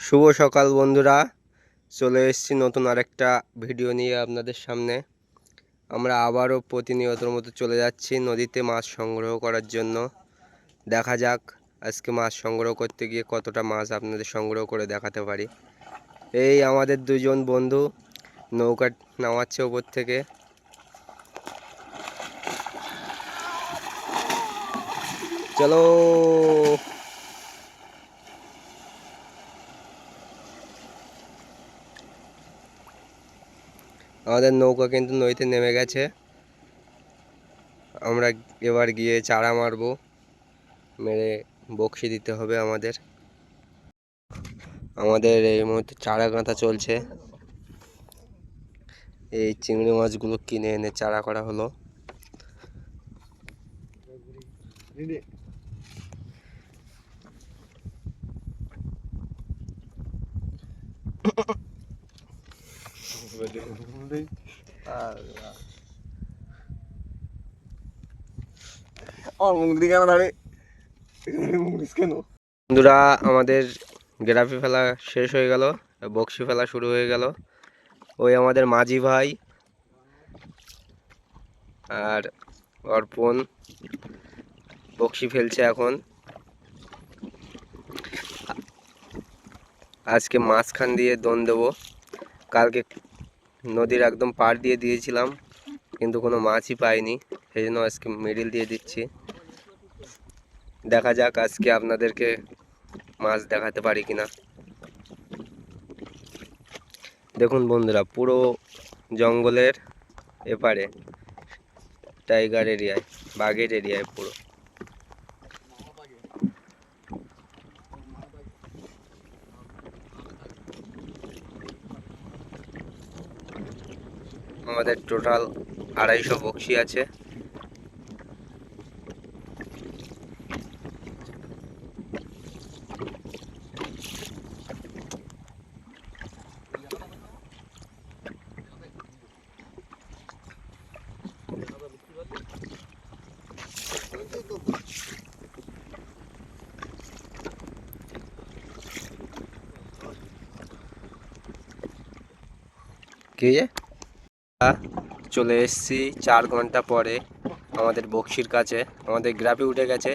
শুভ সকাল, বন্ধুরা। চলে এসেছি নতুন আরেকটা ভিডিও নিয়ে আপনাদের সামনে। আমরা আবারও প্রতিনিয়তর মতো চলে যাচ্ছি নদীতে মাছ সংগ্রহ করার জন্য। দেখা যাক আজকে মাছ সংগ্রহ করতে গিয়ে কতটা মাছ আপনাদের সংগ্রহ করে দেখাতে পারি। এই আমাদের দুজন বন্ধু নৌকা নামাচ্ছে ওপর থেকে। চলো। আমাদের নৌকা কিন্তু নদীতে নেমে গেছে। আমরা এবার গিয়ে চারা মারবো, মেরে বকশি দিতে হবে আমাদের। আমাদের এই মুহূর্তে চারা গাঁথা চলছে। এই চিংড়ি মাছগুলো কিনে এনে চারা করা হলো। বন্ধুরা, আমাদের গ্রাফি ফেলা শেষ হয়ে গেল, বক্সি ফেলা শুরু হয়ে গেল। ওই আমাদের মাঝি ভাই আর অর্পণ বক্সি ফেলছে এখন। আজকে মাঝখান দিয়ে দন দেবো। কালকে নদীর একদম পাড় দিয়ে দিয়েছিলাম, কিন্তু কোনো মাছই পাইনি, সেই জন্য আজকে মিডিল দিয়ে দিচ্ছি। দেখা যাক আজকে আপনাদেরকে মাছ দেখাতে পারি কিনা। দেখুন বন্ধুরা, পুরো জঙ্গলের এপারে টাইগার এরিয়ায় বাঘের এরিয়ায় পুরো। আমাদের টোটাল আড়াইশো বক্সি আছে। কি যে? চলে এসেছি চার ঘণ্টা পরে আমাদের বক্সির কাছে। আমাদের গ্রাফি উঠে গেছে।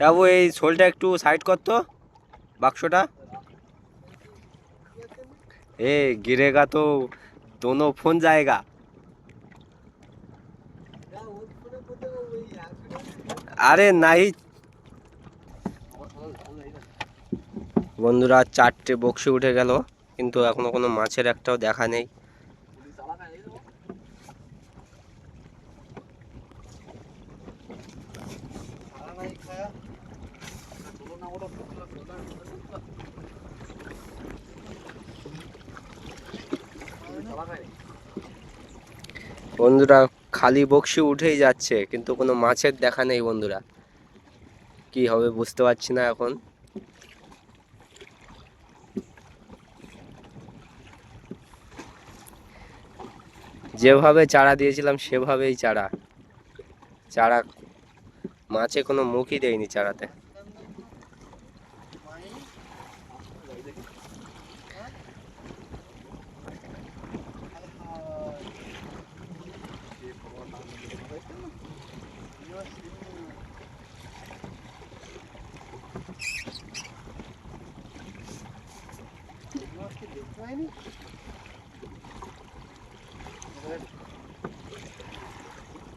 বাবু এই শোলটা একটু সাইড করতো বাক্সটা। এ, গিরেগা তো দোনো ফোন জায়গা। আরে নাই বন্ধুরা, চারটে বক্সি উঠে গেল, কিন্তু এখনও কোনো মাছের একটাও দেখা নেই। বন্ধুরা, খালি বক্সি উঠেই যাচ্ছে, কিন্তু কোনো মাছের দেখা নেই বন্ধুরা। কি হবে বুঝতে পারছি না এখন। যেভাবে চারা দিয়েছিলাম, সেভাবেই চারা। চারা মাছে কোনো মুখই দেয়নি চারাতে।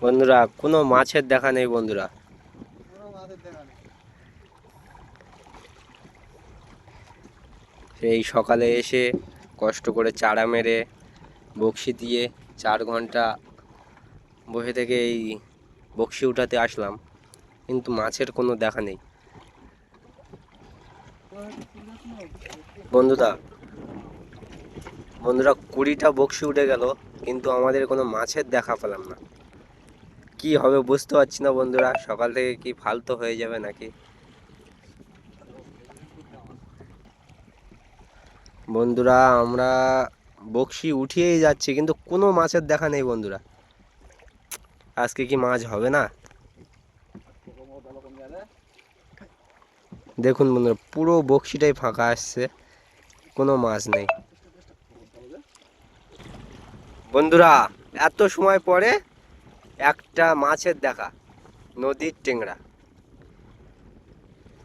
বন্ধুরা কোনো মাছের দেখা নেই বন্ধুরা। সেই সকালে এসে কষ্ট করে চারা মেরে বক্সি দিয়ে চার ঘণ্টা বসে থেকে এই বক্সি উঠাতে আসলাম। কিন্তু মাছের কোনো দেখা নেই। বন্ধুরা বন্ধুরা, কুড়িটা বক্সি উঠে গেল, কিন্তু আমাদের কোনো মাছের দেখা পেলাম না। কি হবে বুঝতে পারছি না বন্ধুরা, সকাল থেকে কি ফালতু হয়ে যাবে নাকি? বন্ধুরা, আমরা বক্সি উঠিয়েই যাচ্ছি, কিন্তু কোনো মাছের দেখা নেই বন্ধুরা। আজকে কি মাছ হবে না? দেখুন বন্ধুরা, পুরো বক্সিটাই ফাঁকা আসছে, কোনো মাছ নেই। বন্ধুরা, এত সময় পরে একটা মাছের দেখা, নদীর টেংরা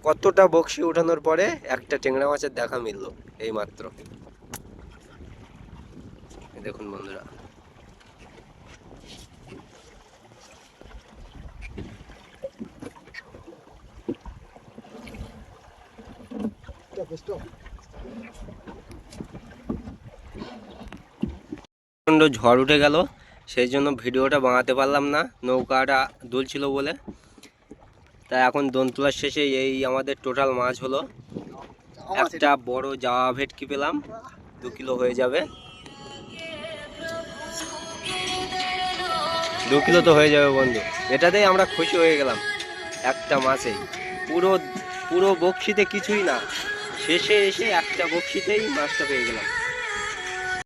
কতটা বক্সি উঠানোর পরে একটা টেংরা মাছের দেখা মিলল এই মাত্র দেখুন বন্ধুরা। প্রচণ্ড ঝড় উঠে গেল, সেই জন্য ভিডিওটা বানাতে পারলাম না, নৌকাটা দুলছিল বলে। তাই এখন দোন তোলার শেষে এই আমাদের টোটাল মাছ হলো। একটা বড় জাওয়া ভেটকি পেলাম, দু কিলো হয়ে যাবে। দু কিলো তো হয়ে যাবে বন্ধু। এটাতেই আমরা খুশি হয়ে গেলাম, একটা মাছেই। পুরো পুরো বক্সিতে কিছুই না, শেষে এসে একটা বক্সিতেই মাছটা পেয়ে গেলাম।